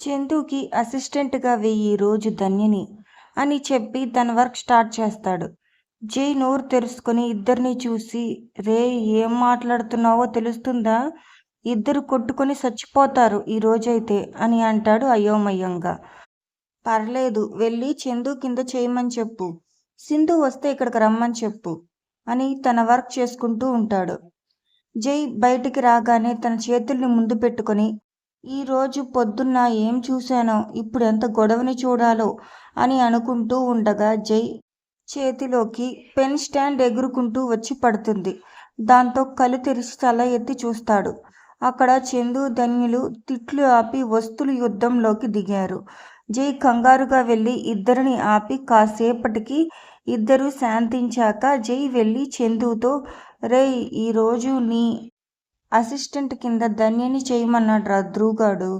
చందుకి అసిస్టెంట్గా వెయ్యి రోజు ధన్యని అని చెప్పి తన వర్క్ స్టార్ట్ చేస్తాడు. జై నోరు తెరుచుకొని ఇద్దరిని చూసి రే ఏం మాట్లాడుతున్నావో తెలుస్తుందా? ఇద్దరు కొట్టుకొని చచ్చిపోతారు ఈ రోజైతే అని అంటాడు అయోమయంగా. పర్లేదు వెళ్ళి చందు కింద చేయమని చెప్పు. సింధు వస్తే ఇక్కడికి రమ్మని చెప్పు అని తన వర్క్ చేసుకుంటూ ఉంటాడు. జై బయటికి రాగానే తన చేతుల్ని ముందు పెట్టుకొని ఈరోజు పొద్దున్న ఏం చూశానో ఇప్పుడు ఎంత గొడవని చూడాలో అని అనుకుంటూ ఉండగా జై చేతిలోకి పెన్ స్టాండ్ ఎగురుకుంటూ వచ్చి పడుతుంది. దాంతో కళ్ళు తెరిచి తల ఎత్తి చూస్తాడు. అక్కడ చందు ధన్యులు తిట్లు ఆపి వస్తులు యుద్ధంలోకి దిగారు. జై కంగారుగా వెళ్ళి ఇద్దరిని ఆపి కాసేపటికి ఇద్దరు శాంతించాక జై వెళ్ళి చందుతో రేయ్ ఈరోజు నీ అసిస్టెంట్ కింద ధన్యని చేయమన్నాడు రా ధ్రువుగాడు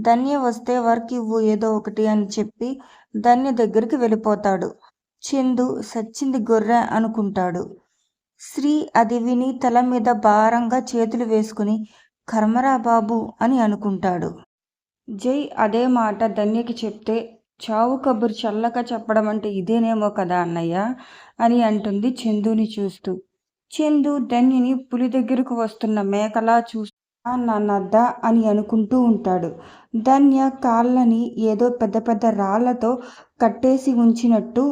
ధన్య వస్తే వర్క్ ఇవ్వు ఏదో ఒకటి అని చెప్పి ధన్య దగ్గరికి వెళ్ళిపోతాడు. చందు సచ్చింది గొర్రె అనుకుంటాడు. శ్రీ అది విని తల మీద భారంగా చేతులు వేసుకుని కర్మరా బాబు అని అనుకుంటాడు. జై అదే మాట ధన్యకి చెప్తే చావు కబురు చల్లగా చెప్పడం అంటే ఇదేనేమో కదా అన్నయ్య అని అంటుంది చందుని చూస్తూ. చందు ధన్యని పులి దగ్గరకు వస్తున్న మేకలా చూస్తా నన్నద్ద అని అనుకుంటూ ఉంటాడు. ధన్య కాళ్ళని ఏదో పెద్ద పెద్ద రాళ్ళతో కట్టేసి ఉంచినట్టు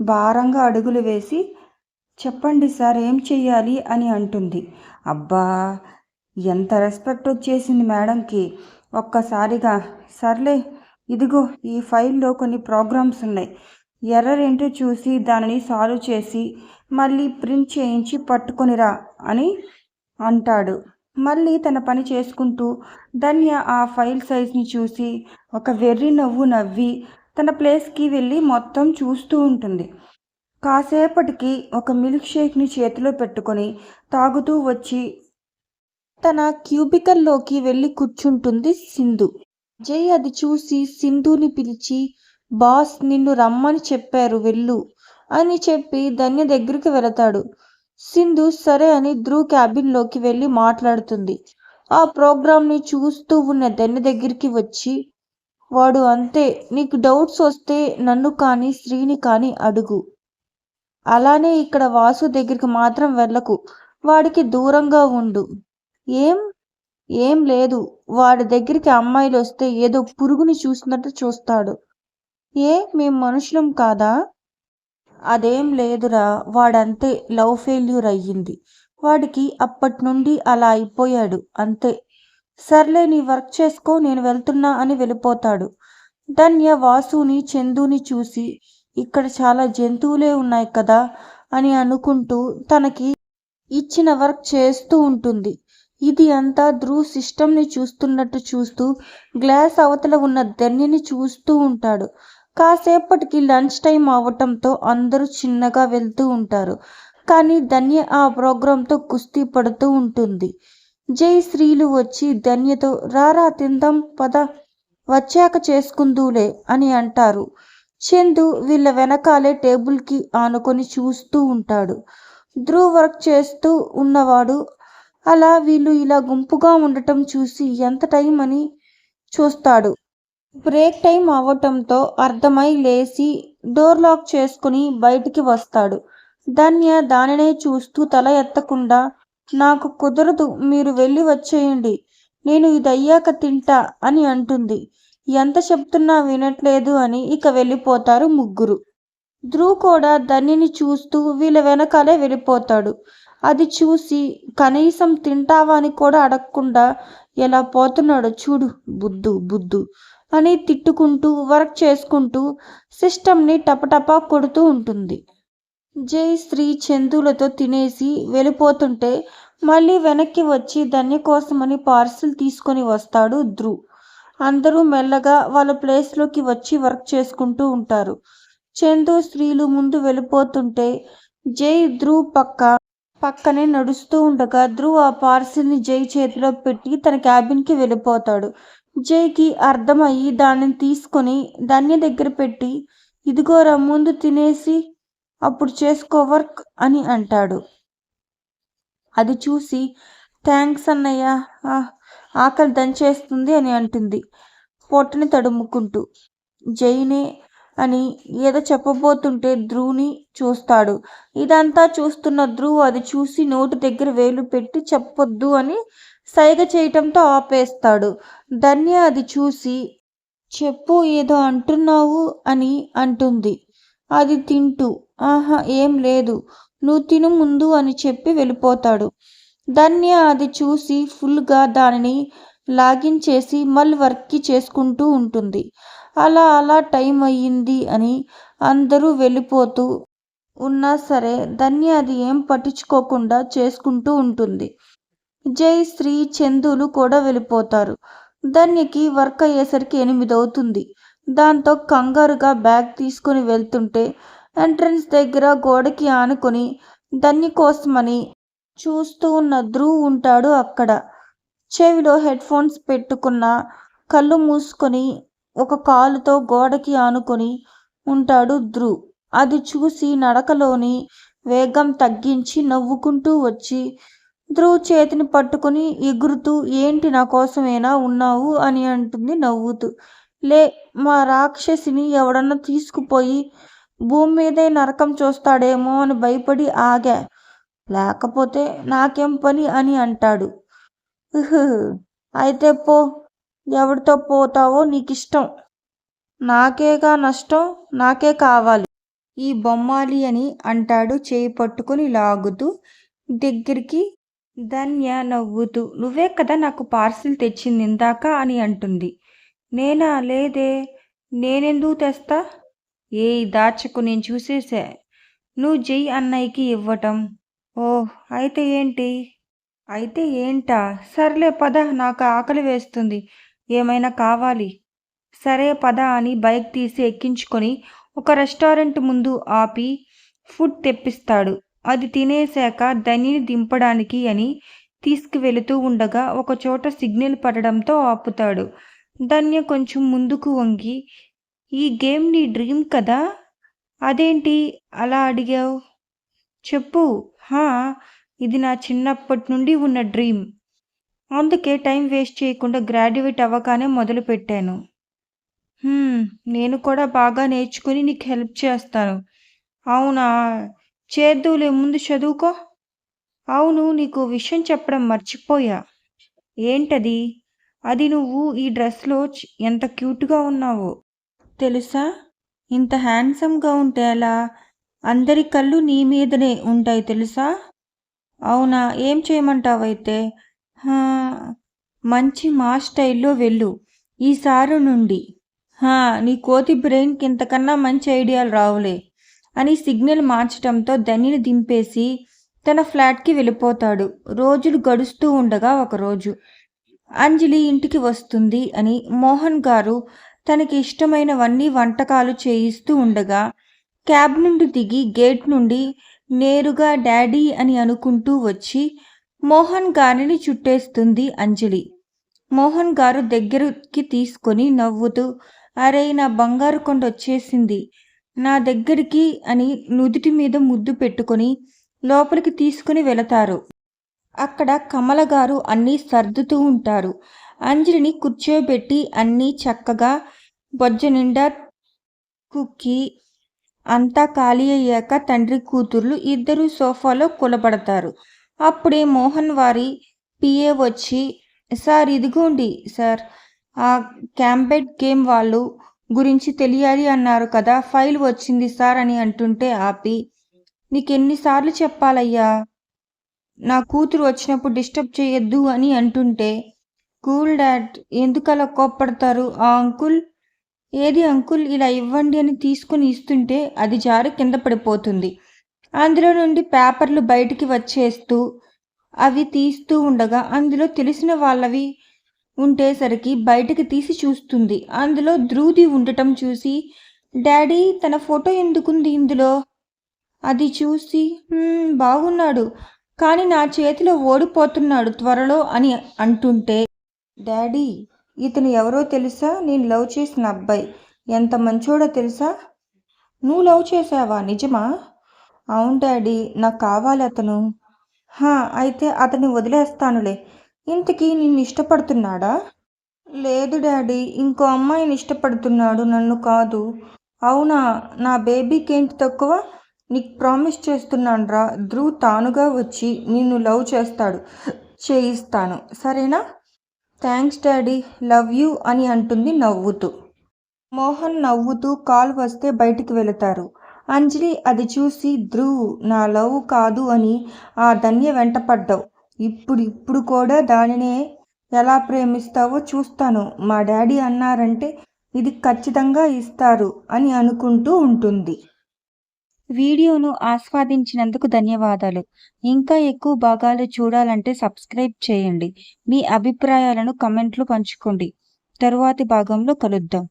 భారంగా అడుగులు వేసి చెప్పండి సార్ ఏం చెయ్యాలి? అని అంటుంది. అబ్బా ఎంత రెస్పెక్ట్ వచ్చేసింది మేడంకి. ఒక్కసారిగా సర్లే ఇదిగో ఈ ఫైల్లో కొన్ని ప్రోగ్రామ్స్ ఉన్నాయి. ఎర్ర ఏంటో చూసి దానిని సాల్వ్ చేసి మళ్ళీ ప్రింట్ చేయించి పట్టుకొనిరా అని అంటాడు. మళ్ళీ తన పని చేసుకుంటూ ధన్య ఆ ఫైల్ సైజ్ని చూసి ఒక వెర్రి నవ్వు నవ్వి తన ప్లేస్కి వెళ్ళి మొత్తం చూస్తూ ఉంటుంది. కాసేపటికి ఒక మిల్క్ షేక్ని చేతిలో పెట్టుకొని తాగుతూ వచ్చి తన క్యూబికల్లోకి వెళ్ళి కూర్చుంటుంది సింధు. జై అది చూసి సింధుని పిలిచి బాస్ నిన్ను రమ్మని చెప్పారు వెళ్ళు అని చెప్పి ధన్య దగ్గరికి వెళతాడు. సింధు సరే అని ధ్రువ్ క్యాబిన్లోకి వెళ్ళి మాట్లాడుతుంది. ఆ ప్రోగ్రామ్ని చూస్తూ ఉన్న ధన్య దగ్గరికి వచ్చి వాడు అంతే నీకు డౌట్స్ వస్తే నన్ను కానీ శ్రీని కానీ అడుగు. అలానే ఇక్కడ వాసు దగ్గరికి మాత్రం వెళ్ళకు వాడికి దూరంగా ఉండు. ఏం? ఏం లేదు వాడి దగ్గరికి అమ్మాయిలు వస్తే ఏదో పురుగుని చూసినట్టు చూస్తాడు. ఏ మేం మనుషులం కాదా? అదేం లేదురా వాడంతే లవ్ ఫెయిల్యూర్ అయ్యింది. వాడికి అప్పటి నుండి అలా అయిపోయాడు అంతే. సర్లే నీ వర్క్ చేసుకో నేను వెళ్తున్నా అని వెళ్ళిపోతాడు. ధన్య వాసుని చందుని చూసి ఇక్కడ చాలా జంతువులే ఉన్నాయి కదా అని అనుకుంటూ తనకి ఇచ్చిన వర్క్ చేస్తూ ఉంటుంది. ఇది అంతా ధ్రువ్ సిస్టమ్ని చూస్తున్నట్టు చూస్తూ గ్లాస్ అవతల ఉన్న ధన్యని చూస్తూ ఉంటాడు. కాసేపటికి లంచ్ టైం అవటంతో అందరూ చిన్నగా వెళ్తూ ఉంటారు. కానీ ధన్య ఆ ప్రోగ్రాంతో కుస్తీ పడుతూ ఉంటుంది. జై శ్రీలు వచ్చి ధన్యతో రారా తిందాం పద వచ్చాక చేసుకుందూలే అని అంటారు. చందు వీళ్ళ వెనకాలే టేబుల్కి ఆనుకొని చూస్తూ ఉంటాడు. ధ్రువ్ వర్క్ చేస్తూ ఉన్నవాడు అలా వీళ్ళు ఇలా గుంపుగా ఉండటం చూసి ఎంత టైం అని చూస్తాడు. బ్రేక్ టైం అవ్వటంతో అర్థమై లేచి డోర్ లాక్ చేసుకుని బయటికి వస్తాడు. ధన్య దానినే చూస్తూ తల ఎత్తకుండా నాకు కుదరదు మీరు వెళ్ళి వచ్చేయండి. నేను ఇది అయ్యాక తింటా అని అంటుంది. ఎంత చెప్తున్నా వినట్లేదు అని ఇక వెళ్ళిపోతారు ముగ్గురు. ధ్రువ్ కూడా ధన్యని చూస్తూ వీళ్ళ వెనకాలే వెళ్ళిపోతాడు. అది చూసి కనీసం తింటావా అని కూడా అడగకుండా ఎలా పోతున్నాడో చూడు బుద్ధు బుద్ధు. అని తిట్టుకుంటూ వర్క్ చేసుకుంటూ సిస్టమ్ని టపటపా కొడుతూ ఉంటుంది. జై స్త్రీ చందులతో తినేసి వెళ్ళిపోతుంటే మళ్ళీ వెనక్కి వచ్చి ధన్య కోసమని పార్సిల్ తీసుకొని వస్తాడు ధ్రువ్ అందరూ మెల్లగా వాళ్ళ ప్లేస్లోకి వచ్చి వర్క్ చేసుకుంటూ ఉంటారు. చందు స్త్రీలు ముందు వెళ్ళిపోతుంటే జై ధ్రువ్ పక్క పక్కనే నడుస్తూ ఉండగా ధ్రువ్ ఆ పార్సిల్ని జై చేతిలో పెట్టి తన క్యాబిన్కి వెళ్ళిపోతాడు. జైకి అర్థమయ్యి దానిని తీసుకొని ధన్య దగ్గర పెట్టి ఇదిగోరా ముందు తినేసి అప్పుడు చేసుకో వర్క్ అని అంటాడు. అది చూసి థ్యాంక్స్ అన్నయ్య ఆ, ఆకలి దంచేస్తుంది అని అంటుంది. పొట్టని తడుముకుంటూ జైనే అని ఏదో చెప్పబోతుంటే ధ్రువుని చూస్తాడు. ఇదంతా చూస్తున్న ధ్రువ్ అది చూసి నోటి దగ్గర వేలు పెట్టి చెప్పొద్దు అని సైగ చేయటంతో ఆపేస్తాడు. ధన్య అది చూసి చెప్పు ఏదో అంటున్నావు అని అంటుంది. అది తింటూ ఆహా ఏం లేదు నువ్వు తిను ముందు అని చెప్పి వెళ్ళిపోతాడు. ధన్య అది చూసి ఫుల్గా దానిని లాగించేసి మళ్ళీ వర్క్కి చేసుకుంటూ ఉంటుంది. అలా అలా టైం అయ్యింది అని అందరూ వెళ్ళిపోతూ ఉన్నా సరే ధన్య అది ఏం పట్టించుకోకుండా చేసుకుంటూ ఉంటుంది. జై శ్రీ చందులు కూడా వెళ్ళిపోతారు. ధన్యకి వర్క్ అయ్యేసరికి ఎనిమిది అవుతుంది దాంతో కంగారుగా బ్యాగ్ తీసుకుని వెళ్తుంటే ఎంట్రన్స్ దగ్గర గోడకి ఆనుకొని ధన్య కోసమని చూస్తూ ఉన్న ధ్రువ్ ఉంటాడు అక్కడ. చెవిలో హెడ్ ఫోన్స్ పెట్టుకున్న కళ్ళు మూసుకొని ఒక కాలుతో గోడకి ఆనుకొని ఉంటాడు ధ్రువ్. అది చూసి నడకలోని వేగం తగ్గించి నవ్వుకుంటూ వచ్చి ధ్రువ్ చేతిని పట్టుకుని ఎగురుతూ ఏంటి నా కోసమేనా ఉన్నావు? అని అంటుంది నవ్వుతూ. లే మా రాక్షసిని ఎవడన్నా తీసుకుపోయి భూమి మీదే నరకం చూస్తాడేమో అని భయపడి ఆగా. లేకపోతే నాకేం పని? అని అంటాడు. అయితే పో. ఎవరితో పోతావో నీకిష్టం. నాకేగా నష్టం నాకే కావాలి. ఈ బొమ్మాలి అని అంటాడు చేయి పట్టుకుని లాగుతూ. దగ్గరికి ధన్య నవ్వుతూ నువ్వే కదా నాకు పార్సిల్ తెచ్చింది ఇందాక అని అంటుంది. నేనా? లేదే. నేనెందుకు తెస్తా? ఏ దాచకు నేను చూసేసా. నువ్వు జై అన్నయ్యకి ఇవ్వటం. ఓ అయితే ఏంటి? అయితే ఏంటా? సర్లే పద నాకు ఆకలి వేస్తుంది. ఏమైనా కావాలి? సరే పద అని బైక్ తీసి ఎక్కించుకొని ఒక రెస్టారెంట్ ముందు ఆపి ఫుడ్ తెప్పిస్తాడు. అది తినేశాక ధనిని దింపడానికి అని తీసుకువెళుతూ ఉండగా ఒక చోట సిగ్నల్ పడడంతో ఆపుతాడు. ధన్య కొంచెం ముందుకు వంగి ఈ గేమ్ నీ డ్రీమ్ కదా? అదేంటి అలా అడిగావు? చెప్పు. హా ఇది నా చిన్నప్పటి నుండి ఉన్న డ్రీమ్. అందుకే టైం వేస్ట్ చేయకుండా గ్రాడ్యుయేట్ అవ్వగానే మొదలుపెట్టాను నేను కూడా బాగా నేర్చుకుని నీకు హెల్ప్ చేస్తాను. అవునా? చేద్దులే ముందు చదువుకో. అవును నీకు విషయం చెప్పడం మర్చిపోయా. ఏంటది? అది నువ్వు ఈ డ్రెస్లో ఎంత క్యూట్గా ఉన్నావో. తెలుసా? ఇంత హ్యాండ్సమ్గా ఉంటే అలా అందరి కళ్ళు నీ మీదనే ఉంటాయి తెలుసా? అవునా? ఏం చేయమంటావైతే? మంచి మా స్టైల్లో వెళ్ళు. ఈసారి నుండి. నీ కోతి బ్రెయిన్కి ఇంతకన్నా మంచి ఐడియాలు రావులే. అని సిగ్నల్ మార్చడంతో ధనిని దింపేసి తన ఫ్లాట్కి వెళ్ళిపోతాడు. రోజులు గడుస్తూ ఉండగా ఒకరోజు అంజలి ఇంటికి వస్తుంది అని మోహన్ గారు తనకి ఇష్టమైనవన్నీ వంటకాలు చేయిస్తూ ఉండగా క్యాబ్ నుండి దిగి గేట్ నుండి నేరుగా డాడీ అని అనుకుంటూ వచ్చి మోహన్ గారిని చుట్టేస్తుంది అంజలి. మోహన్ గారు దగ్గరికి తీసుకొని నవ్వుతూ అరే నా బంగారు కొండ వచ్చేసింది. నా దగ్గరికి అని నుదుటి మీద ముద్దు పెట్టుకొని లోపలికి తీసుకుని వెళతారు. అక్కడ కమల గారు అన్నీ సర్దుతూ ఉంటారు. అంజలిని కూర్చోబెట్టి అన్నీ చక్కగా బొజ్జ నిండా కుక్కి అంతా ఖాళీ అయ్యాక తండ్రి కూతుర్లు ఇద్దరు సోఫాలో కులబడతారు. అప్పుడే మోహన్ వారి పిఏ వచ్చి సార్ ఇదిగోండి సార్ ఆ క్యాంబెట్ గేమ్ వాళ్ళు గురించి తెలియాలి అన్నారు కదా ఫైల్ వచ్చింది సార్ అని అంటుంటే ఆపి నీకెన్నిసార్లు చెప్పాలయ్యా? నా కూతురు వచ్చినప్పుడు డిస్టర్బ్ చేయొద్దు అని అంటుంటే కూల్ డాడ్ ఎందుకలా కోప్పడతారు? ఆ అంకుల్ ఏది అంకుల్ ఇలా ఇవ్వండి అని తీసుకుని ఇస్తుంటే అది జారి కింద పడిపోతుంది. అందులో నుండి పేపర్లు బయటికి వచ్చేస్తూ అవి తీస్తూ ఉండగా అందులో తెలిసిన వాళ్ళవి ఉంటేసరికి బయటికి తీసి చూస్తుంది. అందులో ధ్రువుది ఉండటం చూసి డాడీ తన ఫోటో ఎందుకుంది ఇందులో? అది చూసి బాగున్నాడు. కానీ నా చేతిలో ఓడిపోతున్నాడు త్వరలో అని అంటుంటే డాడీ ఇతను ఎవరో తెలుసా? నేను లవ్ చేసిన అబ్బాయి. ఎంత మంచోడో తెలుసా? నువ్వు లవ్ చేసావా? నిజమా? అవును డాడీ నాకు కావాలి అతను. హా అయితే అతన్ని వదిలేస్తానులే. ఇంతకీ నిన్ను ఇష్టపడుతున్నాడా? లేదు డాడీ ఇంకో అమ్మాయిని ఇష్టపడుతున్నాడు నన్ను కాదు. అవునా నా బేబీకి ఏంటి తక్కువ? నీకు ప్రామిస్ చేస్తున్నాను రా ధ్రువ్ తానుగా వచ్చి నిన్ను లవ్ చేస్తాడు. చేయిస్తాను. సరేనా? Thanks daddy. లవ్ యూ అని అంటుంది నవ్వుతూ. మోహన్ నవ్వుతూ కాల్ వస్తే బయటికి వెళతారు. అంజలి అది చూసి ధ్రువ్ నా లవ్ కాదు అని ఆ ధన్య వెంటపడ్డావు. ఇప్పుడు ఇప్పుడు కూడా దానినే ఎలా ప్రేమిస్తావో చూస్తాను. మా డాడీ అన్నారంటే ఇది ఖచ్చితంగా ఇస్తారు అని అనుకుంటూ ఉంటుంది. వీడియోను ఆస్వాదించినందుకు ధన్యవాదాలు. ఇంకా ఎక్కువ భాగాలు చూడాలంటే సబ్స్క్రైబ్ చేయండి. మీ అభిప్రాయాలను కమెంట్లు పంచుకోండి. తరువాతి భాగంలో కలుద్దాం.